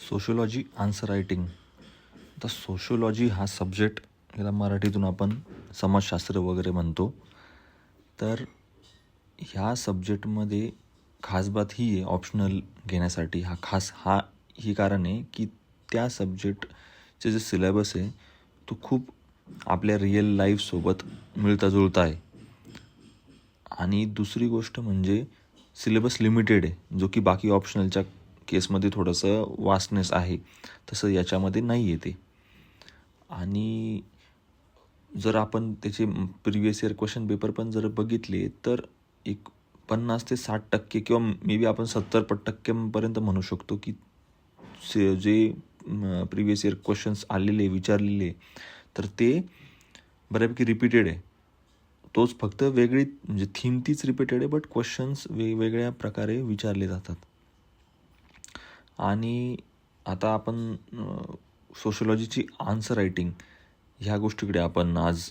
Sociology answer writing आता sociology हा subject याला मराठीतून आपण समाजशास्त्र वगैरे म्हणतो. तर ह्या सब्जेक्टमध्ये खास बात ही आहे ऑप्शनल घेण्यासाठी. हा खास हा ही कारण आहे की त्या सब्जेक्टचे जे सिलेबस आहे तो खूप आपल्या रिअल लाईफसोबत मिळता जुळता आहे. आणि दुसरी गोष्ट म्हणजे सिलेबस लिमिटेड आहे जो की बाकी ऑप्शनलच्या केसमध्ये थोडंसं वासनेस आहे तसं याच्यामध्ये नाही आहे ते आणि जर आपण त्याचे प्रिवियस इयर क्वेश्चन पेपर पण जर बघितले तर एक पन्नास ते साठ टक्के किंवा मे बी आपण सत्तर टक्क्यांपर्यंत म्हणू शकतो की से जे प्रिवियस इयर क्वेश्चन्स आलेले विचारलेले तर ते बऱ्यापैकी रिपीटेड आहे. तोच फक्त वेगळी म्हणजे थीम तीच रिपीटेड आहे बट क्वेश्चन्स वेगवेगळ्या प्रकारे विचारले जातात. आणि आता आपण सोशोलॉजीची आन्सर रायटिंग ह्या गोष्टीकडे आपण आज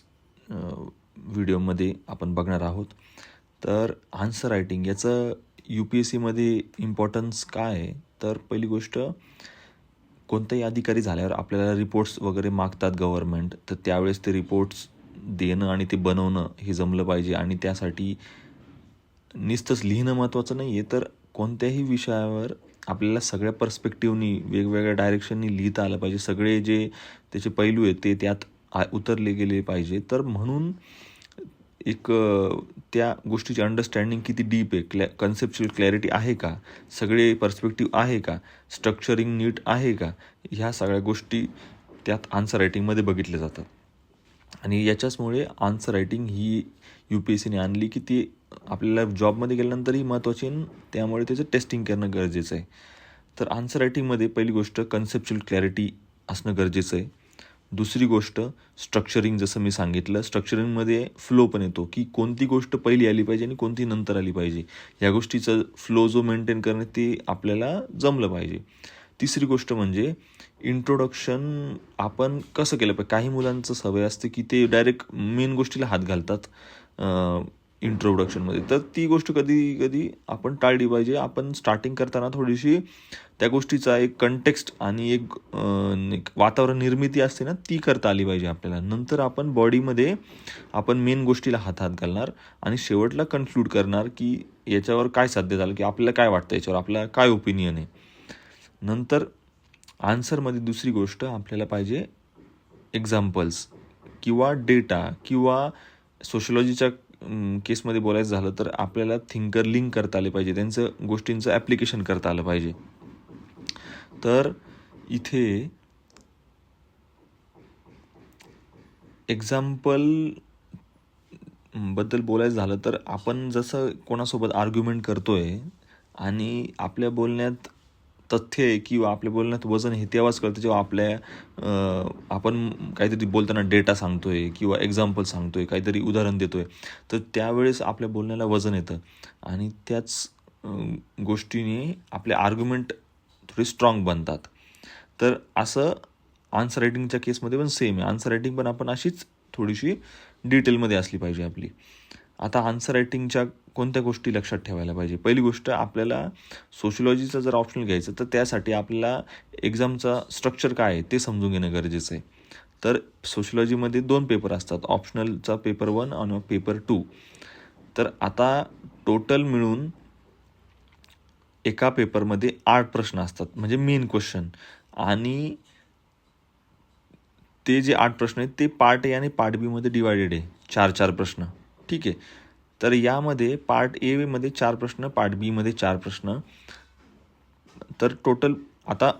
व्हिडिओमध्ये आपण बघणार आहोत. तर आन्सर रायटिंग याचं यू पी एस सीमध्ये इम्पॉर्टन्स काय आहे? तर पहिली गोष्ट कोणताही अधिकारी झाल्यावर आपल्याला रिपोर्ट्स वगैरे मागतात गव्हर्मेंट तर त्यावेळेस ते रिपोर्ट्स देणं आणि ते बनवणं हे जमलं पाहिजे आणि त्यासाठी नुसतंच लिहिणं महत्त्वाचं नाही आहे तर कोणत्याही विषयावर आपल्याला सगळ्या पर्स्पेक्टिव्हनी वेगवेगळ्या डायरेक्शननी लिहिता आलं पाहिजे. सगळे जे त्याचे पैलू आहेत ते त्यात आ उतरले गेले पाहिजे. तर म्हणून एक त्या गोष्टीची अंडरस्टँडिंग किती डीप आहे क्लॅ कन्सेप्च्युअल क्लॅरिटी आहे का? सगळे पर्स्पेक्टिव्ह आहे का? स्ट्रक्चरिंग नीट आहे का? ह्या सगळ्या गोष्टी त्यात आन्सर रायटिंगमध्ये बघितल्या जातात. आणि याच्याचमुळे आन्सर रायटिंग ही यू पी एस सीने आणली की ती आपल्याला जॉबमध्ये गेल्यानंतरही महत्त्वाची आहे त्यामुळे त्याचं टेस्टिंग करणं गरजेचं आहे. तर आन्सर रायटिंगमध्ये पहिली गोष्ट कन्सेप्च्युअल क्लॅरिटी असणं गरजेचं आहे. दुसरी गोष्ट स्ट्रक्चरिंग जसं मी सांगितलं स्ट्रक्चरिंगमध्ये फ्लो पण येतो की कोणती गोष्ट पहिली आली पाहिजे आणि कोणती नंतर आली पाहिजे. या गोष्टीचं फ्लो जो मेंटेन करणं ते आपल्याला जमलं पाहिजे. तिसरी गोष्ट म्हणजे इंट्रोडक्शन आपण कसं केलं पाहिजे? काही मुलांचं सवय असते की ते डायरेक्ट मेन गोष्टीला हात घालतात. इंट्रोडक्शनमध्ये तर ती गोष्ट कधी कधी आपण टाळली पाहिजे. आपण स्टार्टिंग करताना थोडीशी त्या गोष्टीचा एक कंटेक्स्ट आणि एक वातावरण निर्मिती असते ना ती करता आली पाहिजे आपल्याला. नंतर आपण बॉडीमध्ये आपण मेन गोष्टीला हात हात घालणार आणि शेवटला कन्क्लूड करणार की याच्यावर काय साध्य झालं की आपल्याला काय वाटतं याच्यावर आपल्याला काय ओपिनियन आहे. नंतर आन्सरमध्ये दुसरी गोष्ट आपल्याला पाहिजे एक्झाम्पल्स किंवा डेटा किंवा सोशलॉजीच्या केसमध्ये बोलायचं झालं तर आपल्याला थिंकर लिंक करता आले पाहिजे. त्यांचं गोष्टींचं ॲप्लिकेशन करता आलं पाहिजे. तर इथे एक्झाम्पलबद्दल बोलायचं झालं तर आपण जसं कोणासोबत आर्ग्युमेंट करतोय आणि आपल्या बोलण्यात तथ्य आहे किंवा आपल्या बोलण्यात वजन हे तेव्हाच कळतं जेव्हा आपल्या आपण काहीतरी बोलताना डेटा सांगतोय किंवा एक्झाम्पल सांगतोय काहीतरी उदाहरण देतोय तर त्यावेळेस आपल्या बोलण्याला वजन येतं. आणि त्याच गोष्टीने आपले आर्ग्युमेंट थोडे स्ट्रॉंग बनतात. तर असं आन्सर रायटिंगच्या केसमध्ये पण सेम आहे. आन्सर रायटिंग पण आपण अशीच थोडीशी डिटेलमध्ये असली पाहिजे आपली. आता आन्सर रायटिंगच्या कोणत्या गोष्टी लक्षात ठेवायला पाहिजे? पहिली गोष्ट आपल्याला सोशिओलॉजीचं जर ऑप्शनल घ्यायचं तर त्यासाठी आपल्याला एक्झामचा स्ट्रक्चर काय आहे ते समजून घेणं गरजेचं आहे. तर सोशिओलॉजीमध्ये दोन पेपर असतात ऑप्शनलचा पेपर वन आणि पेपर टू तर आता टोटल मिळून एका पेपरमध्ये आठ प्रश्न असतात म्हणजे मेन क्वेश्चन आणि ते जे आठ प्रश्न आहेत ते पार्ट ए आणि पार्ट बीमध्ये डिवायडेड आहे. चार चार प्रश्न. ठीक आहे? तर यामध्ये पार्ट एमध्ये चार प्रश्न पार्ट बीमध्ये चार प्रश्न. तर टोटल आता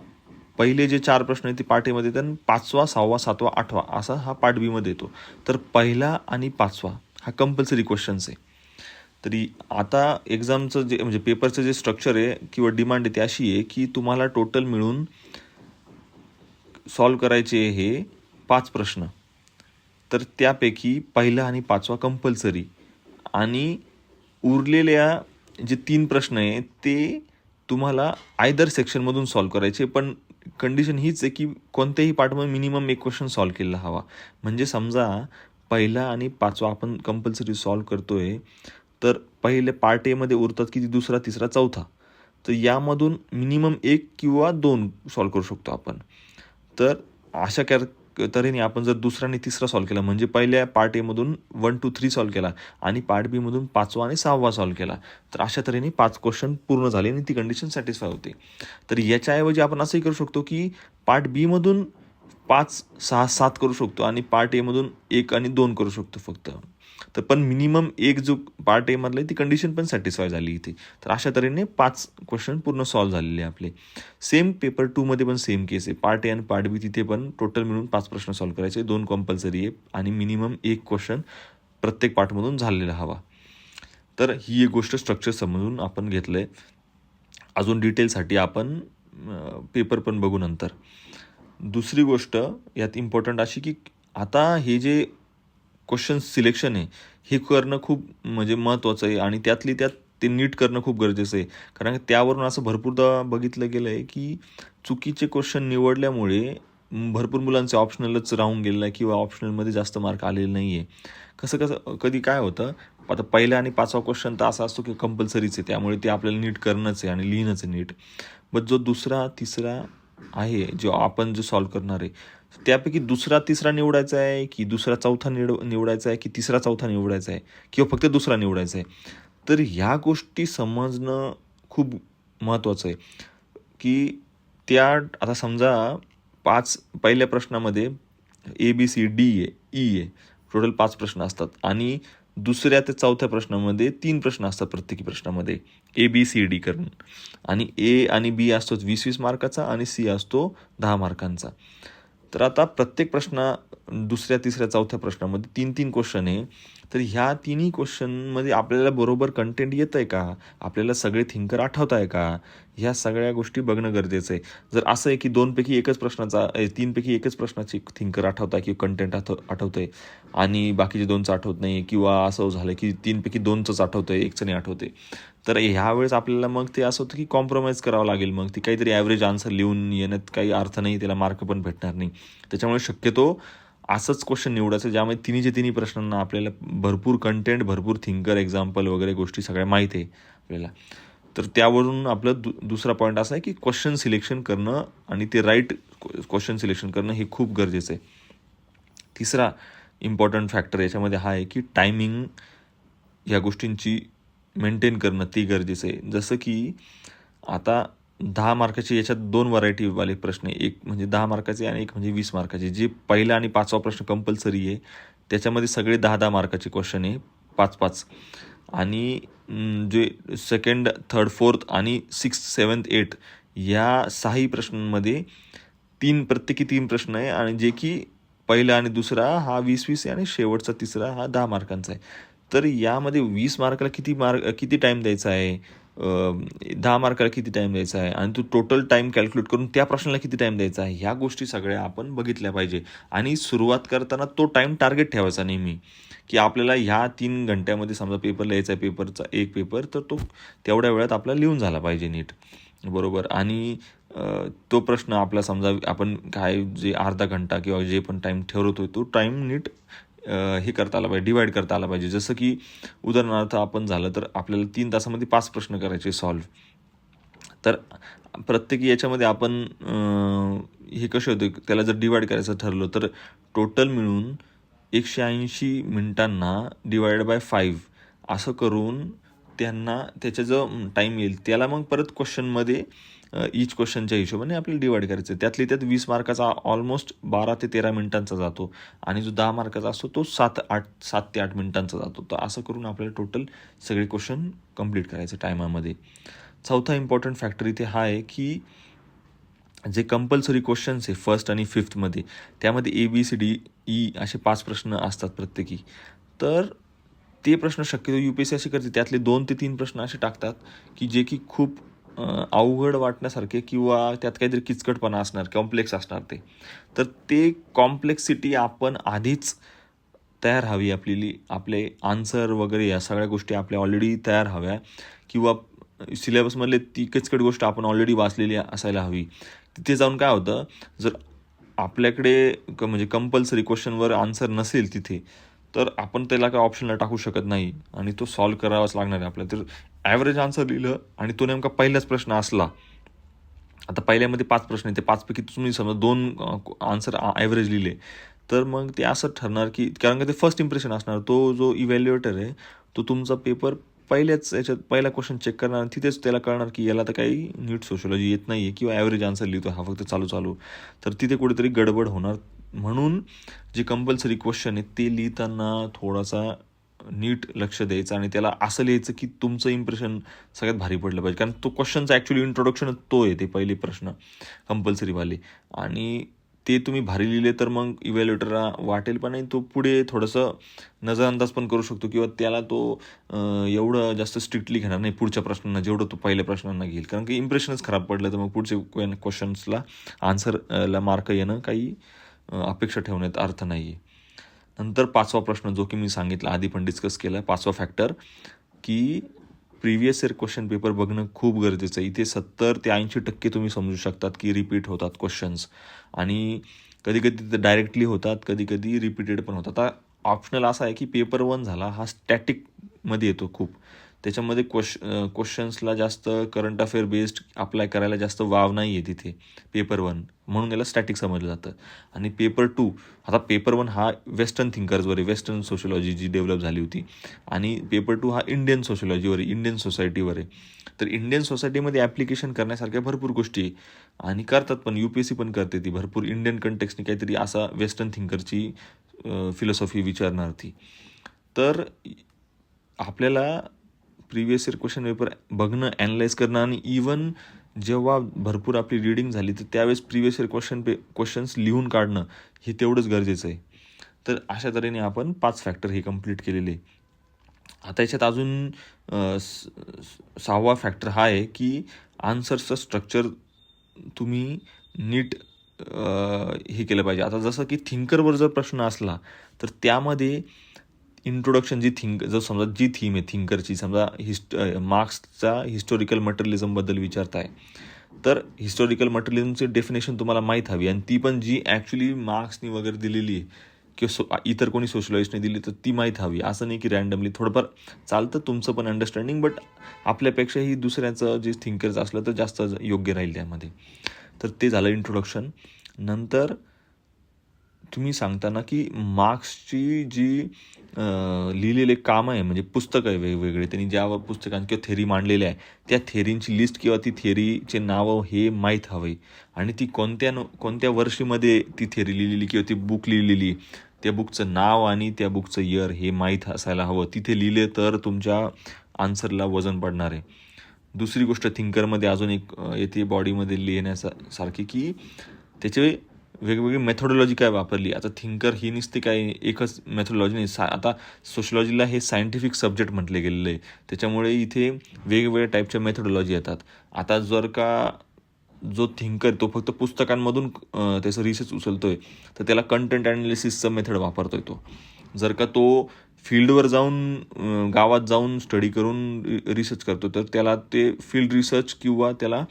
पहिले जे चार प्रश्न आहेत ते पार्ट एमध्ये तर पाचवा सहावा सातवा आठवा असा हा पार्ट बीमध्ये येतो. तर पहिला आणि पाचवा हा कंपल्सरी क्वेश्चन्स आहे. तरी आता एक्झामचं जे म्हणजे पेपरचं जे स्ट्रक्चर आहे किंवा डिमांड आहे ती अशी आहे की तुम्हाला टोटल मिळून सॉल्व करायचे हे पाच प्रश्न. तर त्यापैकी पहिला आणि पाचवा कंपल्सरी आणि उरलेल्या जे तीन प्रश्न आहे ते तुम्हाला आयदर सेक्शनमधून सॉल्व करायचे. पण कंडिशन हीच आहे की कोणत्याही पार्टमध्ये मिनिमम एक क्वेश्चन सॉल्व केला हवा. म्हणजे समजा पहिला आणि पाचवा आपण कंपल्सरी सॉल्व करतोय तर पहिले पार्ट एमध्ये उरतात की दुसरा तिसरा चौथा. तर यामधून मिनिमम एक किंवा दोन सॉल्व करू शकतो आपण. तर अशा कॅर तऱ्हेने आपण जर दुसरा आणि तिसरा सॉल्व केला म्हणजे पहिल्या पार्ट एमधून वन टू थ्री सॉल्व केला आणि पार्ट बीमधून पाचवा आणि सहावा सॉल्व केला तर अशा तऱ्हेने पाच क्वेश्चन पूर्ण झाले आणि ती कंडिशन सॅटिस्फाय होते. तर याच्याऐवजी आपण असंही करू शकतो की पार्ट बीमधून पाच सहा सात करू शकतो आणि पार्ट एमधून एक आणि दोन करू शकतो फक्त. तर पण मिनिमम एक जो पार्ट एमधला ती कंडिशन पण सॅटिस्फाय झाली इथे. तर अशा तऱ्हेने पाच क्वेश्चन पूर्ण सॉल्व्ह झालेले आपले. सेम पेपर टूमध्ये पण सेम केस आहे. पार्ट ए आणि पार्ट बी तिथे पण टोटल मिळून पाच प्रश्न सॉल्व्ह करायचे. दोन कंपल्सरी आहे आणि मिनिमम एक क्वेश्चन प्रत्येक पार्टमधून झालेला हवा. तर ही एक गोष्ट स्ट्रक्चर समजून आपण घेतलं आहे अजून डिटेलसाठी आपण पेपर पण बघू नंतर. दुसरी गोष्ट यात इम्पॉर्टंट अशी की आता हे जे क्वेश्चन सिलेक्शन आहे हे करणं खूप म्हणजे महत्त्वाचं आहे आणि त्यातली त्यात ते नीट करणं खूप गरजेचं आहे. कारण त्यावरून असं भरपूरदा बघितलं गेलं आहे की चुकीचे क्वेश्चन निवडल्यामुळे भरपूर मुलांचे ऑप्शनलच राहून गेलेलं आहे किंवा ऑप्शनलमध्ये जास्त मार्क आलेले नाही आहे कसं कसं कधी काय होतं आता पहिला आणि पाचवा क्वेश्चन तर असा असतो की कंपल्सरीच आहे त्यामुळे ते आपल्याला नीट करणंच आहे आणि लिहिणंच आहे नीट. बट जो दुसरा तिसरा आहे जो आपण जो सॉल्व करणार आहे. त्यापैकी दुसरा तिसरा निवडायचा आहे की दुसरा चौथा निवड निवडायचा आहे की तिसरा चौथा निवडायचा आहे? किंवा फक्त दुसरा निवडायचा आहे? तर ह्या गोष्टी समजणं खूप महत्त्वाचं आहे. की त्या आता समजा पाच पहिल्या प्रश्नामध्ये ए बी सी डी आहे ई आहे टोटल पाच प्रश्न असतात. आणि दुसऱ्या ते चौथ्या प्रश्नामध्ये तीन प्रश्न असतात प्रत्येकी प्रश्नामध्ये. ए बी सी डी करून. आणि ए आणि बी असतो वीस वीस मार्काचा आणि सी असतो दहा मार्कांचा. तर आता प्रत्येक प्रश्न दुसऱ्या तिसऱ्या चौथ्या प्रश्नामध्ये तीन तीन क्वेश्चन आहे तर ह्या तिन्ही क्वेश्चनमध्ये आपल्याला बरोबर कंटेंट येतं आहे का? आपल्याला सगळे थिंकर आठवत आहे का? ह्या सगळ्या गोष्टी बघणं गरजेचं आहे. जर असं आहे की दोनपैकी एकच प्रश्नाचा तीनपैकी एकच प्रश्नाची थिंकर आठवत आहे किंवा कंटेंट आठव आठवतं आहे आणि बाकीचे दोनचं आठवत नाही किंवा असं झालं की तीनपैकी दोनचंच आठवतं आहे एकचं नाही आठवते तर ह्या वेळेस आपल्याला मग ते असं होतं की कॉम्प्रोमाइज करावं लागेल. मग ती काहीतरी ॲव्हरेज आन्सर लिहून येण्यात काही अर्थ नाही त्याला मार्क पण भेटणार नाही. त्याच्यामुळे शक्यतो असंच क्वेश्चन निवडायचं ज्यामुळे तिन्हीच्या तिन्ही प्रश्नांना आपल्याला भरपूर कंटेंट भरपूर थिंकर एक्झाम्पल वगैरे गोष्टी सगळ्या माहीत आहे आपल्याला. तर त्यावरून आपलं दु दुसरा पॉईंट असा आहे की क्वेश्चन सिलेक्शन करणं आणि ते राईट क्वेश्चन सिलेक्शन करणं हे खूप गरजेचं आहे. तिसरा इम्पॉर्टंट फॅक्टर याच्यामध्ये हा आहे की टायमिंग ह्या गोष्टींची मेंटेन करणं ती गरजेचं आहे. जसं की आता दहा मार्काची याच्यात दोन व्हरायटी वाले प्रश्न आहे. एक म्हणजे दहा मार्काचे आणि एक म्हणजे वीस मार्काचे. जे पहिला आणि पाचवा प्रश्न कंपल्सरी आहे त्याच्यामध्ये सगळे दहा दहा मार्काचे क्वेश्चन आहे. पाच पाच. आणि जे सेकंड थर्ड फोर्थ आणि सिक्स सेवन्थ एट या सहाही प्रश्नांमध्ये तीन प्रत्येकी तीन प्रश्न आहे. आणि जे की पहिला आणि दुसरा हा वीस वीस आहे आणि शेवटचा तिसरा हा दहा मार्कांचा आहे. तर यामध्ये वीस मार्काला किती मार्क किती टाईम द्यायचा आहे? दहा मार्काला किती टाईम द्यायचा आहे? आणि तू टोटल टाईम कॅल्क्युलेट करून त्या प्रश्नाला किती टाईम द्यायचा आहे? ह्या गोष्टी सगळ्या आपण बघितल्या पाहिजे. आणि सुरुवात करताना तो टाईम टार्गेट ठेवायचा नेहमी. की आपल्याला ह्या तीन घंट्यामध्ये समजा पेपर लिहायचा आहे पेपरचा एक पेपर तर तो तेवढ्या वेळात आपल्याला लिहून झाला पाहिजे नीट. बरोबर? आणि तो प्रश्न आपला समजा आपण काय जे अर्धा घंटा किंवा जे पण टाईम ठेवतो तो टाईम नीट हे करता आला पाहिजे डिवाईड करता आला पाहिजे. जसं की उदाहरणार्थ आपण झालं तर आपल्याला तीन तासामध्ये पाच प्रश्न करायचे सॉल्व तर प्रत्येकी याच्यामध्ये आपण हे कसे होते त्याला जर डिवाईड करायचं ठरलं तर टोटल मिळून एकशे ऐंशी मिनटांना डिवाइड बाय फाईव्ह असं करून त्यांना त्याचा जो टाईम येईल त्याला मग परत क्वेश्चनमध्ये ईच क्वेश्चनच्या हिशोबाने आपल्याला डिवाईड करायचं त्यातली त्यात वीस मार्काचा ऑलमोस्ट बारा ते तेरा मिनिटांचा जातो आणि जो दहा मार्काचा असतो तो सात आठ सात ते आठ मिनिटांचा जातो. तर असं करून आपल्याला टोटल सगळे क्वेश्चन कंप्लीट करायचं टायमामध्ये चौथा इम्पॉर्टंट फॅक्टर इथे हा आहे की जे कंपल्सरी क्वेश्चन्स आहे फर्स्ट आणि फिफ्थमध्ये त्यामध्ये A B C D E असे पाच प्रश्न असतात प्रत्येकी. तर ते प्रश्न शक्यतो यू पी एस सी असे करते. त्यातले दोन ते तीन प्रश्न असे टाकतात की जे की खूप अवघड वाटण्यासारखे किंवा त्यात काहीतरी किचकटपणा असणार कॉम्प्लेक्स असणार ते. तर ते कॉम्प्लेक्सिटी आपण आधीच तयार हवी आपली आपले आन्सर वगैरे या सगळ्या गोष्टी आपल्या ऑलरेडी तयार हव्या किंवा सिलेबसमधले ती किचकट गोष्ट आपण ऑलरेडी वाचलेली असायला हवी. तिथे जाऊन काय होतं जर आपल्याकडे क म्हणजे कंपल्सरी क्वेश्चनवर आन्सर नसेल तिथे तर आपण त्याला काय ऑप्शनला टाकू शकत नाही आणि तो सॉल्व करावाच लागणार आहे आपल्याला. तर ॲव्हरेज आन्सर लिहिलं आणि तो नेमका पहिलाच प्रश्न असला. आता पहिल्यामध्ये पाच प्रश्न आहेत. ते पाचपैकी तुम्ही समजा दोन आन्सर ॲव्हरेज लिहिले. तर मग ते असं ठरणार की कारण का ते फर्स्ट इम्प्रेशन असणार. तो जो इव्हॅल्युएटर आहे तो तुमचा पेपर पहिल्याच याच्यात पहिला क्वेश्चन चेक करणार तिथेच त्याला कळणार की याला तर काही नीट सोशोलॉजी येत नाही आहे किंवा ॲव्हरेज आन्सर लिहितो हा फक्त चालू चालू. तर तिथे कुठेतरी गडबड होणार. म्हणून जे कंपल्सरी क्वेश्चन आहे ते लिहिताना थोडासा नीट लक्ष द्यायचं आणि त्याला असं लिहायचं की तुमचं इम्प्रेशन सगळ्यात भारी पडलं पाहिजे. कारण तो क्वेश्चनचा ॲक्च्युली इंट्रोडक्शन तो आहे ते पहिले प्रश्न कंपल्सरीवाले आणि ते तुम्ही भारी लिहिले तर मग इव्हॅल्युएटरला वाटेल पण आणि तो पुढे थोडंसं नजरअंदाज पण करू शकतो किंवा त्याला तो एवढं जास्त स्ट्रिक्टली घेणार नाही पुढच्या प्रश्नांना जेवढं तो पहिल्या प्रश्नांना घेईल. कारण की इम्प्रेशनच खराब पडलं तर मग पुढचे क्वेश्चन्सला आन्सरला मार्क येणं काही अपेक्षा ठेवण्यात अर्थ नाही आहे नंतर पाचवा प्रश्न जो की मी सांगितला आधी पण डिस्कस केला पाचवा फॅक्टर की प्रिव्हियस इयर क्वेश्चन पेपर बघणं खूप गरजेचं आहे. इथे सत्तर ते ऐंशी टक्के तुम्ही समजू शकतात की रिपीट होतात क्वेश्चन्स आणि कधी कधी ते डायरेक्टली होतात कधी कधी रिपीटेड पण होतात. आता ऑप्शनल असा आहे की पेपर वन झाला हा स्टॅटिकमध्ये येतो खूप. त्याच्यामध्ये क्वश क्वेश्चन्सला जास्त करंट अफेअर बेस्ड अप्लाय करायला जास्त वाव नाही आहे तिथे. पेपर वन म्हणून याला स्टॅटिक समजलं जातं. आणि पेपर टू आता पेपर वन हा वेस्टर्न थिंकर्सवर आहे. वेस्टर्न सोशोलॉजी जी डेव्हलप झाली होती. आणि पेपर टू हा इंडियन सोशोलॉजीवर आहे. इंडियन सोसायटीवर आहे. तर इंडियन सोसायटीमध्ये ॲप्लिकेशन करण्यासारख्या भरपूर गोष्टी आहे. आणि करतात पण. यू पी एस सी पण करते ती. भरपूर इंडियन कंटेक्सने काहीतरी असा वेस्टर्न थिंकरची फिलॉसॉफी विचारणार ती. तर आपल्याला प्रिव्हियस इयर क्वेश्चन पेपर बघणं ॲनालाइज करणं आणि इवन जेव्हा भरपूर आपली रीडिंग झाली तर त्यावेळेस previous year question paper questions लिहून काढणं हे तेवढंच गरजेचं आहे. तर अशा तऱ्हेने आपण पाच फॅक्टर हे कंप्लीट केलेले. आता याच्यात अजून सहावा फॅक्टर हा आहे की आन्सरचं स्ट्रक्चर तुम्ही नीट हे केलं पाहिजे. आता जसं की थिंकरवर जर प्रश्न असला तर त्यामध्ये इंट्रोडक्शन जी थिंक जर समजा जी थीम आहे थिंकरची समजा हिस्ट मार्क्सचा हिस्टोरिकल मटेरियलिझमबद्दल विचारताय तर हिस्टोरिकल मटेरियलिझमची डेफिनेशन तुम्हाला माहीत हवी. आणि ती पण जी ॲक्च्युली मार्क्सनी वगैरे दिलेली आहे किंवा सो इतर कोणी सोशलाइस्टने दिली तर ती माहीत हवी. असं नाही की रँडमली थोडंफार चालतं तुमचं पण अंडरस्टँडिंग बट आपल्यापेक्षाही दुसऱ्याचं जे थिंकर्स असलं तर जास्त योग्य राहील त्यामध्ये. तर ते झालं इंट्रोडक्शन नंतर तुम्ही सांगताना की मार्क्सची जी लिहिलेले काम आहे म्हणजे पुस्तक आहे वेगवेगळे त्यांनी ज्या पुस्तकां किंवा थेरी मांडलेल्या आहे त्या थेरींची लिस्ट किंवा ती थेरीचे नावं हे माहीत हवे. आणि ती कोणत्या कोणत्या वर्षीमध्ये ती थेरी लिहिलेली किंवा ती बुक लिहिलेली त्या बुकचं नाव आणि त्या बुकचं इयर हे माहीत असायला हवं. तिथे लिहिले तर तुमच्या आन्सरला वजन पडणार आहे. दुसरी गोष्ट थिंकरमध्ये अजून एक येते बॉडीमध्ये लिहिण्यासा सारखी की त्याचे वेगवेगळी मेथोडॉलॉजी काय वापरली? आता थिंकर ही नुसती काय एकच मेथोडॉलॉजी नाही. सा आता सोशलॉजीला हे सायंटिफिक सब्जेक्ट म्हटले गेलेलं. आहे त्याच्यामुळे इथे वेगवेगळ्या टाईपच्या मेथोडॉलॉजी येतात. आता जर का जो थिंकर तो फक्त पुस्तकांमधून त्याचं रिसर्च उचलतोय तर त्याला कंटेंट ॲनालिसिसचं मेथड वापरतोय तो. जर का तो फील्डवर जाऊन गावात जाऊन स्टडी करून रिसर्च करतो तर त्याला ते फील्ड रिसर्च किंवा त्याला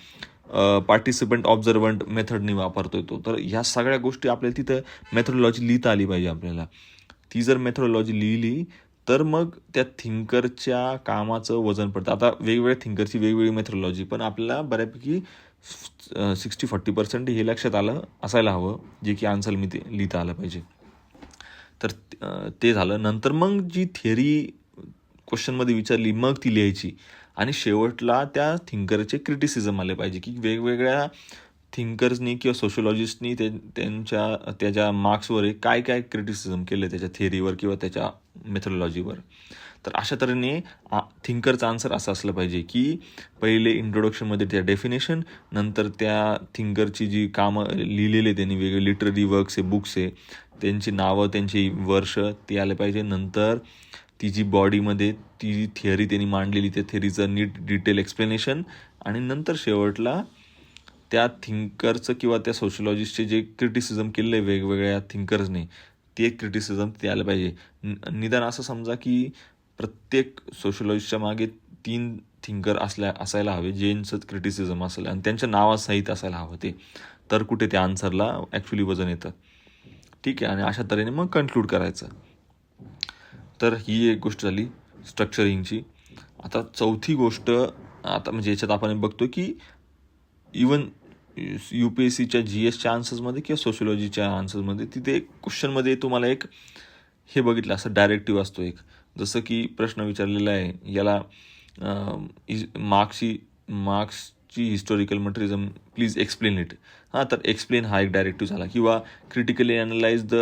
पार्टिसिपंट ऑब्झर्वंट मेथडनी वापरतोय तो. तर ह्या सगळ्या गोष्टी आपल्याला तिथं मेथडॉलॉजी लिहिता आली पाहिजे आपल्याला. ती जर मेथडॉलॉजी लिहिली तर मग त्या थिंकरच्या कामाचं वजन पडतं. आता वेगवेगळ्या थिंकरची वेगवेगळी मेथडॉलॉजी पण आपल्याला बऱ्यापैकी सिक्स्टी फोर्टी पर्सेंट हे लक्षात आलं असायला हवं जे की आन्सर मी ते लिहिता आलं पाहिजे. तर ते झालं. नंतर मग जी थिअरी क्वेश्चनमध्ये विचारली मग ती लिहायची. आणि शेवटला त्या थिंकरचे क्रिटिसिझम आले पाहिजे की वेगवेगळ्या थिंकर्सनी किंवा सोशोलॉजिस्टनी ते त्यांच्या त्याच्या मार्क्सवर काय काय क्रिटिसिझम केले त्याच्या थेरीवर किंवा त्याच्या मेथोलॉजीवर तर अशा तऱ्हेने थिंकरचं आन्सर असं असलं पाहिजे की पहिले इंट्रोडक्शनमध्ये त्या डेफिनेशन नंतर त्या थिंकरची जी कामं लिहिलेले त्यांनी वेगळे लिटररी वर्क्स आहे बुक्स आहे त्यांची नावं त्यांची वर्ष ते आले पाहिजे. नंतर ती जी बॉडीमध्ये ती जी थिअरी त्यांनी मांडलेली त्या थिअरीचं नीट डिटेल एक्सप्लेनेशन आणि नंतर शेवटला त्या थिंकरचं किंवा त्या सोशलॉजिस्टचे जे क्रिटिसिझम केलेलं आहे वेगवेगळ्या थिंकर्सने ते क्रिटिसिझम ते आलं पाहिजे. निदान असं समजा की प्रत्येक सोशलॉजिस्टच्या मागे तीन थिंकर असल्या असायला हवे जेंचं क्रिटिसिझम असेल आणि त्यांच्या नावासहित असायला हवं ते. तर कुठे त्या आन्सरला ॲक्च्युली वजन येतं. ठीक आहे? आणि अशा तऱ्हेने मग कन्क्लूड करायचं. तर ही एक गोष्ट झाली स्ट्रक्चरिंगची आता चौथी गोष्ट आता म्हणजे याच्यात आपण बघतो की इवन यू पी एस सीच्या जी एसच्या आन्सर्समध्ये किंवा सोशिओलॉजीच्या आन्सर्समध्ये तिथे एक क्वेश्चनमध्ये तुम्हाला एक हे बघितलं असं डायरेक्टिव्ह असतो एक. जसं की प्रश्न विचारलेला आहे याला मार्क्सची मार्क्सची historical materialism please explain it हां तर एक्सप्लेन हा एक डायरेक्टिव्ह झाला. किंवा critically analyse the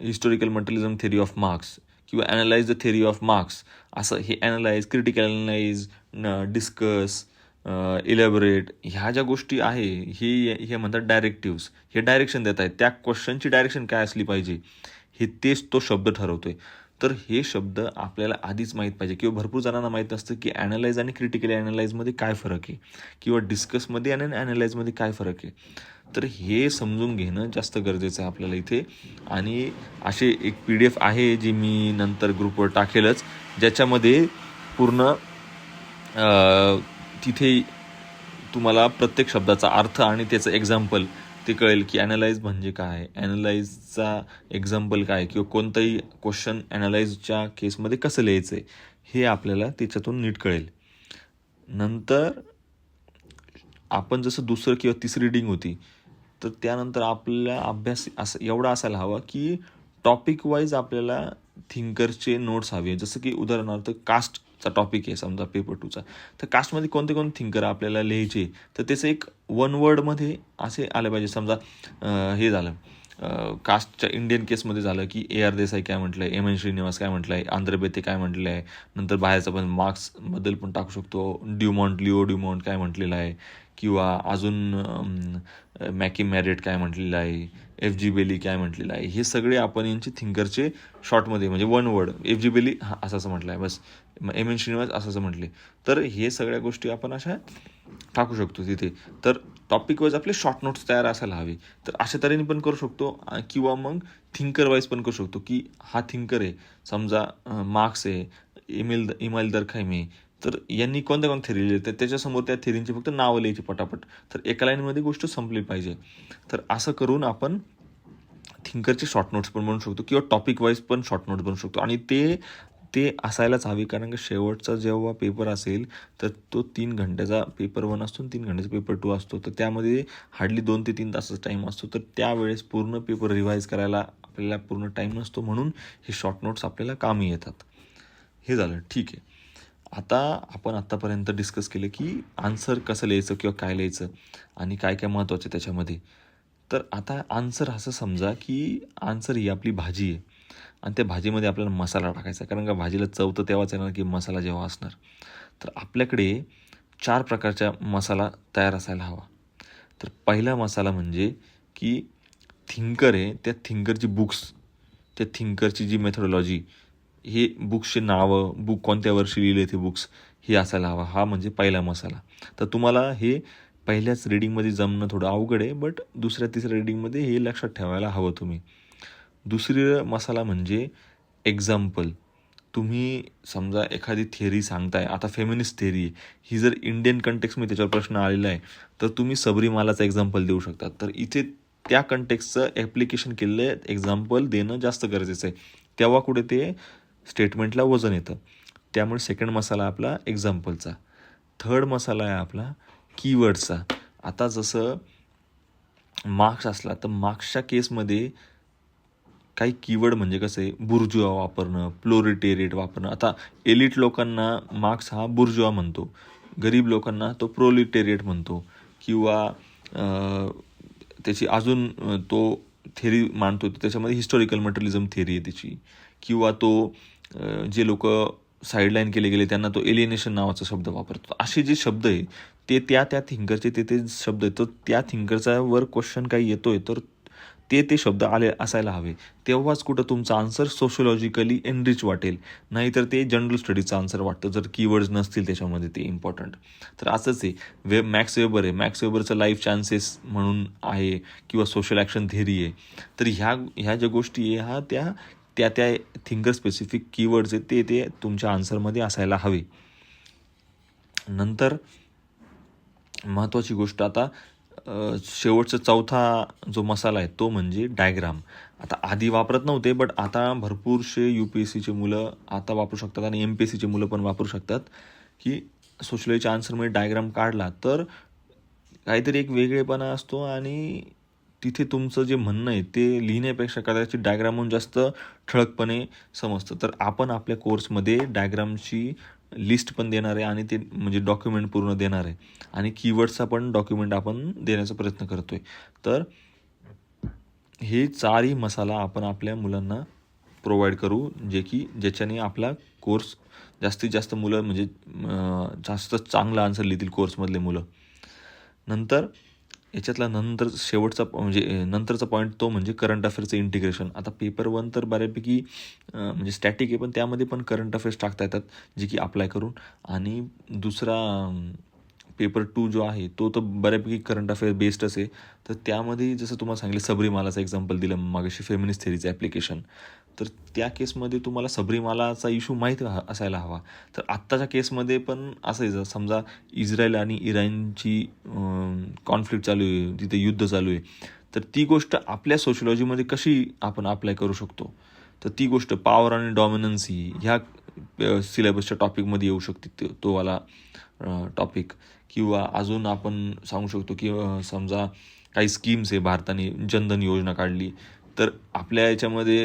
historical materialism theory of Marx किंवा analyse the theory of Marx असं हे analyse critical analyse discuss elaborate ह्या ज्या गोष्टी आहे हे हे म्हणतात डायरेक्टिव्स हे डायरेक्शन देत आहेत. त्या क्वेश्चनची डायरेक्शन काय असली पाहिजे? हे तेच तो शब्द ठरवतोय. तर हे शब्द आपल्याला आधीच माहीत पाहिजे. किंवा भरपूर जणांना माहीत असतं की ॲनालाइज आणि क्रिटिकल ॲनालाइजमध्ये काय फरक आहे? किंवा डिस्कसमध्ये आणि ॲनालाइजमध्ये काय फरक आहे? तर हे समजून घेणं जास्त गरजेचं आहे आपल्याला इथे. आणि असे एक पी डी एफ आहे जी मी नंतर ग्रुपवर टाकेलच. ज्याच्यामध्ये पूर्ण तिथे तुम्हाला प्रत्येक शब्दाचा अर्थ आणि त्याचं एक्झाम्पल ते कळेल की ॲनालाइज म्हणजे काय? ॲनालाइजचा एक्झाम्पल काय? किंवा कोणताही क्वेश्चन ॲनालाइजच्या केसमध्ये कसं लिहायचं आहे हे आपल्याला त्याच्यातून नीट कळेल. नंतर आपण जसं दुसरं किंवा तिसरी रिडिंग होती तर त्यानंतर आपला अभ्यास असं एवढा असायला हवा की टॉपिक वाईज आपल्याला थिंकरचे नोट्स हवे. जसं की उदाहरणार्थ कास्टचा टॉपिक आहे समजा पेपर टूचा तर कास्टमध्ये कोणते कोणते थिंकर आपल्याला लिहायचे? तर त्याचं एक वन वर्डमध्ये असे आले पाहिजे. समजा हे झालं. कास्टच्या इंडियन केसमध्ये झालं की ए आर देसाई काय म्हटलं आहे एम एन श्रीनिवास काय म्हटलं आहे आंध्रबेते काय म्हटलं आहे नंतर बाहेरचं पण मार्क्सबद्दल पण टाकू शकतो. ड्युमॉन्ट लिओ ड्युमॉन्ट काय म्हटलेलं आहे किंवा अजून मॅकी मॅरिट काय म्हटलेलं आहे एफ जी बेली काय म्हटलेलं आहे हे सगळे आपण यांचे थिंकरचे शॉर्टमध्ये म्हणजे one word F G Bailey हा असं असं म्हटलं आहे बस एम एन श्रीनिवास असं असं म्हटले. तर हे सगळ्या गोष्टी आपण अशा टाकू शकतो तिथे. तर टॉपिक वाईज आपले शॉर्ट नोट्स तयार असायला हवे. तर अशा तऱ्हेने पण करू शकतो किंवा मग थिंकर वाईज पण करू शकतो की हा थिंकर आहे. समजा मार्क्स आहे इमेल इमाईल आहे तर यांनी कोणत्या कोणत्या थेरी लिहिले तर त्याच्यासमोर त्या थेरींची फक्त नावं लिहायची पटापट. तर एका लाईनमध्ये गोष्ट संपली पाहिजे. तर असं करून आपण थिंकरचे शॉर्ट नोट्स पण बनू शकतो किंवा टॉपिक वाईज पण शॉर्ट नोट्स बनवू शकतो. आणि ते ते असायलाच हवी कारण की शेवटचा जेव्हा पेपर असेल तर तो तीन घंट्याचा पेपर वन असतो तीन घंट्याचा पेपर टू असतो. तर त्यामध्ये हार्डली दोन ते तीन तासाचा टाईम असतो. तर त्यावेळेस पूर्ण पेपर रिवाईज करायला आपल्याला पूर्ण टाईम नसतो म्हणून हे शॉर्ट नोट्स आपल्याला कामी येतात. हे झालं. ठीक आहे. आता आपण आत्तापर्यंत डिस्कस केलं की आन्सर कसं लिहायचं किंवा काय लिहायचं आणि काय काय महत्त्वाचं त्याच्यामध्ये. तर आता आन्सर असं समजा की आन्सर ही आपली भाजी आहे. आणि त्या भाजीमध्ये आपल्याला मसाला टाकायचा कारण का भाजीला चव तर तेव्हाच येणार की मसाला जेव्हा असणार. तर आपल्याकडे चार प्रकारचा मसाला तयार असायला हवा. तर पहिला मसाला म्हणजे की थिंकर आहे. त्या थिंकरची बुक्स त्या थिंकरची जी मेथोडॉलॉजी हे बुक्सचे नावं बुक कोणत्या वर्षी लिहिले ते बुक्स हे असायला हवा हा म्हणजे पहिला मसाला. तर तुम्हाला हे पहिल्याच रिडिंगमध्ये जमणं थोडं अवघड आहे बट दुसऱ्या तिसऱ्या रिडिंगमध्ये हे लक्षात ठेवायला हवं तुम्ही. दुसरी मसाला म्हणजे एक्झाम्पल तुम्ही समजा एखादी थेअरी सांगताय आता फेमिनिस्ट थेरी ही जर इंडियन कंटेक्समध्ये त्याच्यावर प्रश्न आलेला आहे तर तुम्ही सबरीमालाचा एक्झाम्पल देऊ शकता तर इथे त्या कंटेक्सचं ॲप्लिकेशन केलेलं एक्झाम्पल देणं जास्त गरजेचं आहे. तेव्हा कुठे ते स्टेटमेंटला वजन येतं. त्यामुळे सेकंड मसाला आपला एक्झाम्पलचा थर्ड मसाला आहे आपला कीवर्डचा आता जसं मार्क्स असला तर मार्क्सच्या केसमध्ये काही कीवर्ड म्हणजे कसं? आहे बुर्जुआ वापरणं प्लोरिटेरिएट वापरणं. आता एलिट लोकांना मार्क्स हा बुर्जुआ म्हणतो. गरीब लोकांना तो प्रोलिटेरिएट म्हणतो. किंवा त्याची अजून तो थेरी मांडतो त्याच्यामध्ये हिस्टॉरिकल मटेरियलिझम थेरी आहे त्याची. किंवा तो जे लोक साईडलाईन केले गेले त्यांना तो एलिनेशन नावाचा शब्द वापरतो. असे जे शब्द आहे ते त्या त्या थिंकरचे ते ते शब्द आहेत. तर त्या थिंकरचा वर क्वेश्चन काही येतोय तर ते ते शब्द आले असायला हवे. तेव्हाच कुठं तुमचा आन्सर सोशोलॉजिकली एनरिच वाटेल. नाहीतर ते जनरल स्टडीचं आन्सर वाटतं. जर कीवर्ड्स नसतील त्याच्यामध्ये ते इम्पॉर्टंट तर असंच आहे. वे मॅक्स वेबर आहे. मॅक्स वेबरचं लाईफ चान्सेस म्हणून आहे किंवा सोशल ॲक्शन थेरी आहे. तर ह्या ह्या ज्या गोष्टी आहे ह्या त्या त्या त्या थिंकर स्पेसिफिक कीवर्ड्स आहेत ते ते तुमच्या आन्सरमध्ये असायला हवे. नंतर महत्त्वाची गोष्ट आता शेवटचा चौथा जो मसाला आहे तो म्हणजे डायग्राम. आता आधी वापरत नव्हते बट आता भरपूरसे यू पी एस सीचे मुलं आता वापरू शकतात आणि एम पी एस सीचे मुलं पण वापरू शकतात की सोशलच्या आन्सरमध्ये डायग्राम काढला. तर काहीतरी एक वेगळेपणा असतो आणि तिथे तुमचं जे म्हणणं आहे ते लिहिण्यापेक्षा कदाचित डायग्रामहून जास्त ठळकपणे समजतं. तर आपण आपल्या कोर्समध्ये डायग्रामची लिस्ट पण देणार आहे आणि ते म्हणजे डॉक्युमेंट पूर्ण देणार आहे. आणि कीवर्डचा पण डॉक्युमेंट आपण देण्याचा प्रयत्न करतो आहे तर हे चारही मसाला आपण आपल्या मुलांना प्रोव्हाइड करू जे की ज्याच्याने आपला कोर्स जास्तीत जास्त मुलं म्हणजे जास्त चांगला आन्सर लिहितील कोर्समधले मुलं. नंतर याच्यातला नंतर शेवटचा म्हणजे नंतरचा पॉईंट तो म्हणजे करंट अफेअर्सचं इंटिग्रेशन आता पेपर वन तर बऱ्यापैकी म्हणजे स्टॅटिक आहे पण त्यामध्ये पण करंट अफेअर्स टाकता येतात जे की अप्लाय करून. आणि दुसरा पेपर टू जो आहे तो तर बऱ्यापैकी करंट अफेअर बेस्डच आहे. तर त्यामध्ये जसं तुम्हाला सांगितलं सबरीमालाचं एक्झाम्पल दिलं मागाशी फेमिनिस्ट थेरीचं ॲप्लिकेशन तर त्या केसमध्ये तुम्हाला सबरीमालाचा इशू माहीत असायला हवा. तर आत्ताच्या केसमध्ये पण असायचं. समजा इस्रायल आणि इराणची कॉन्फ्लिक्ट चालू आहे तिथे युद्ध चालू आहे. तर ती गोष्ट आपल्या सोशलॉजीमध्ये कशी आपण अप्लाय करू शकतो? तर ती गोष्ट पॉवर आणि डॉमिनन्सी ह्या सिलेबसच्या टॉपिकमध्ये येऊ शकते. तो वाला टॉपिक किंवा अजून आपण सांगू शकतो की समजा काही स्कीम्स आहे. भारताने जनधन योजना काढली. तर आपल्या याच्यामध्ये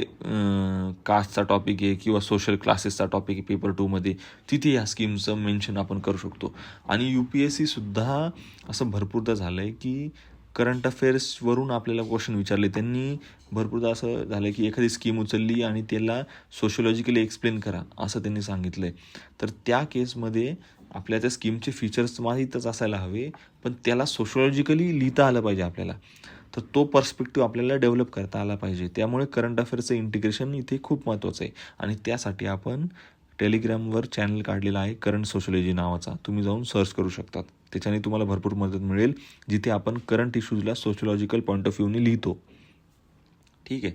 कास्टचा टॉपिक आहे किंवा सोशल क्लासेसचा टॉपिक आहे पेपर टूमध्ये तिथे ह्या स्कीमचं मेन्शन आपण करू शकतो. आणि यू पी एस सीसुद्धा असं भरपूरदा झालं आहे की करंट अफेअर्सवरून आपल्याला क्वेश्चन विचारले. त्यांनी भरपूरदा असं झालं की एखादी स्कीम उचलली आणि त्याला सोशोलॉजिकली एक्सप्लेन करा असं त्यांनी सांगितलं आहे तर त्या केसमध्ये आपल्या त्या स्कीमचे फीचर्स माहीतच असायला हवे पण त्याला सोशोलॉजिकली लिहिता आलं पाहिजे आपल्याला. तर तो पर्स्पेक्टिव्ह आपल्याला डेव्हलप करता आला पाहिजे. त्यामुळे करंट अफेअर्सचं इंटिग्रेशन इथे खूप महत्त्वाचं आहे. आणि त्यासाठी आपण टेलिग्रामवर चॅनल काढलेला आहे करंट सोशोलॉजी नावाचा. तुम्ही जाऊन सर्च करू शकतात. त्याच्याने तुम्हाला भरपूर मदत मिळेल जिथे आपण करंट इश्यूजला सोशोलॉजिकल पॉईंट ऑफ व्ह्यूने लिहितो. ठीक आहे?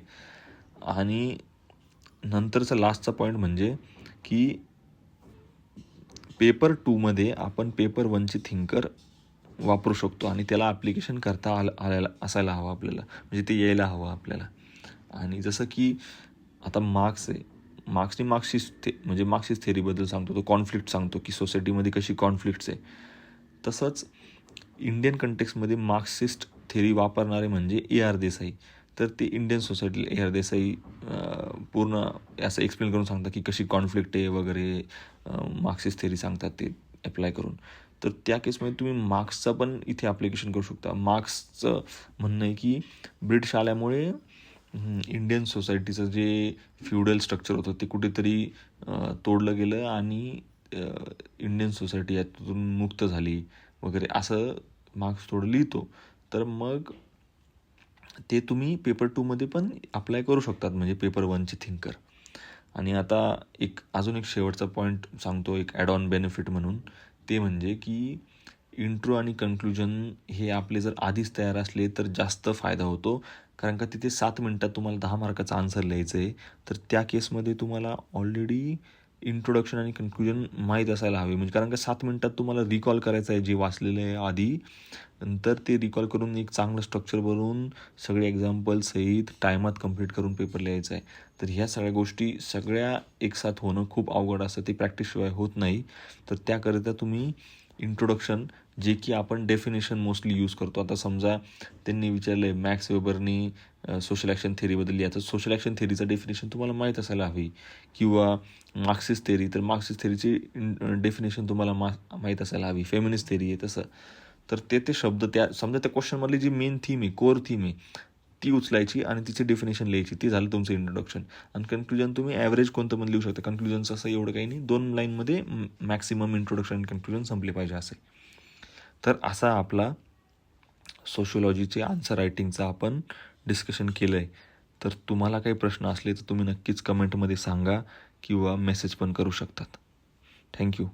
आणि नंतरचा लास्टचा पॉईंट म्हणजे की पेपर टूमध्ये आपण पेपर वनचे थिंकर वापरू शकतो आणि त्याला ॲप्लिकेशन करता आलं आल्याला असायला हवं आपल्याला. म्हणजे ते यायला हवं आपल्याला. आणि जसं की आता मार्क्स आहे. मार्क्सनी मार्क्सिस थे म्हणजे मार्क्सिस थेरीबद्दल सांगतो तो कॉन्फ्लिक्ट सांगतो की सोसायटीमध्ये कशी कॉन्फ्लिक्ट्स आहे. तसंच इंडियन कंटेक्समध्ये मार्क्सिस्ट थेरी वापरणारे म्हणजे ए आर देसाई. तर ते Indian society A R Desai पूर्ण असं एक्सप्लेन करून सांगतात की कशी कॉन्फ्लिक्ट आहे वगैरे मार्क्सिस्ट थेरी सांगतात ते अप्लाय करून. तर त्या केसमध्ये तुम्ही मार्क्सचा पण इथे ॲप्लिकेशन करू शकता. मार्क्सचं म्हणणं आहे की ब्रिटिश आल्यामुळे इंडियन सोसायटीचं जे फ्युडल स्ट्रक्चर होतं ते कुठेतरी तोडलं गेलं आणि इंडियन सोसायटी यातून मुक्त झाली वगैरे असं मार्क्स थोडं लिहितो. तर मग ते तुम्ही पेपर टूमध्ये पण अप्लाय करू शकतात म्हणजे पेपर वनचे थिंकर आणि आता एक अजून एक शेवटचा पॉईंट सांगतो एक ॲड ऑन बेनिफिट म्हणून. ते म्हणजे की इंट्रो आणि कन्क्लुजन हे आपले जर आधीच तयार असले तर जास्त फायदा होतो. कारण का तिथे सात मिनटात तुम्हाला दहा मार्काचा आन्सर लिहायचं आहे तर त्या केसमध्ये तुम्हाला ऑलरेडी इंट्रोडक्शन आणि कन्क्लुजन माहीत असायला हवे. म्हणजे कारण का सात मिनटात तुम्हाला रिकॉल करायचं आहे जे वाचलेलं आहे आधी. नंतर ते रिकॉल करून एक चांगलं स्ट्रक्चर बनवून सगळे एक्झाम्पल सहित टायमात कंप्लीट करून पेपर लिहायचा आहे. तर ह्या सगळ्या गोष्टी सगळ्या एकसाथ होणं खूप अवघड असतं. ते प्रॅक्टिसशिवाय होत नाही. तर त्याकरिता तुम्ही इंट्रोडक्शन जे की आपण डेफिनेशन मोस्टली यूज करतो. आता समजा त्यांनी विचारलं आहे मॅक्स वेबरनी सोशल ॲक्शन थेरीबद्दल याचं सोशल ॲक्शन थेरीचं डेफिनेशन तुम्हाला माहीत असायला हवी. किंवा मार्क्सिस थेरी तर मार्क्सिस थेरीची डेफिनेशन तुम्हाला मा माहीत असायला हवी. फेमिनिस्ट थेरी आहे तसं. तर ते ते शब्द त्या समजा त्या क्वेश्चनमधली जी मेन थीम आहे कोर थीम आहे ती उचलायची आणि तिची डेफिनेशन लिहायची. ती झालं तुमचं इंट्रोडक्शन आणि कन्क्लुजन तुम्ही ॲव्हरेज कोणतं पण लिहू शकता? कन्क्लुजनचं असं एवढं काही नाही. दोन लाईनमध्ये मॅक्सिमम इंट्रोडक्शन आणि कन्क्लुजन संपले पाहिजे असे. तर असा आपला सोशिओलॉजीचे आन्सर रायटिंगचा आपण डिस्कशन केलं आहे तर तुम्हाला काही प्रश्न असले तर तुम्ही नक्कीच कमेंटमध्ये सांगा किंवा मेसेज पण करू शकतात. थँक्यू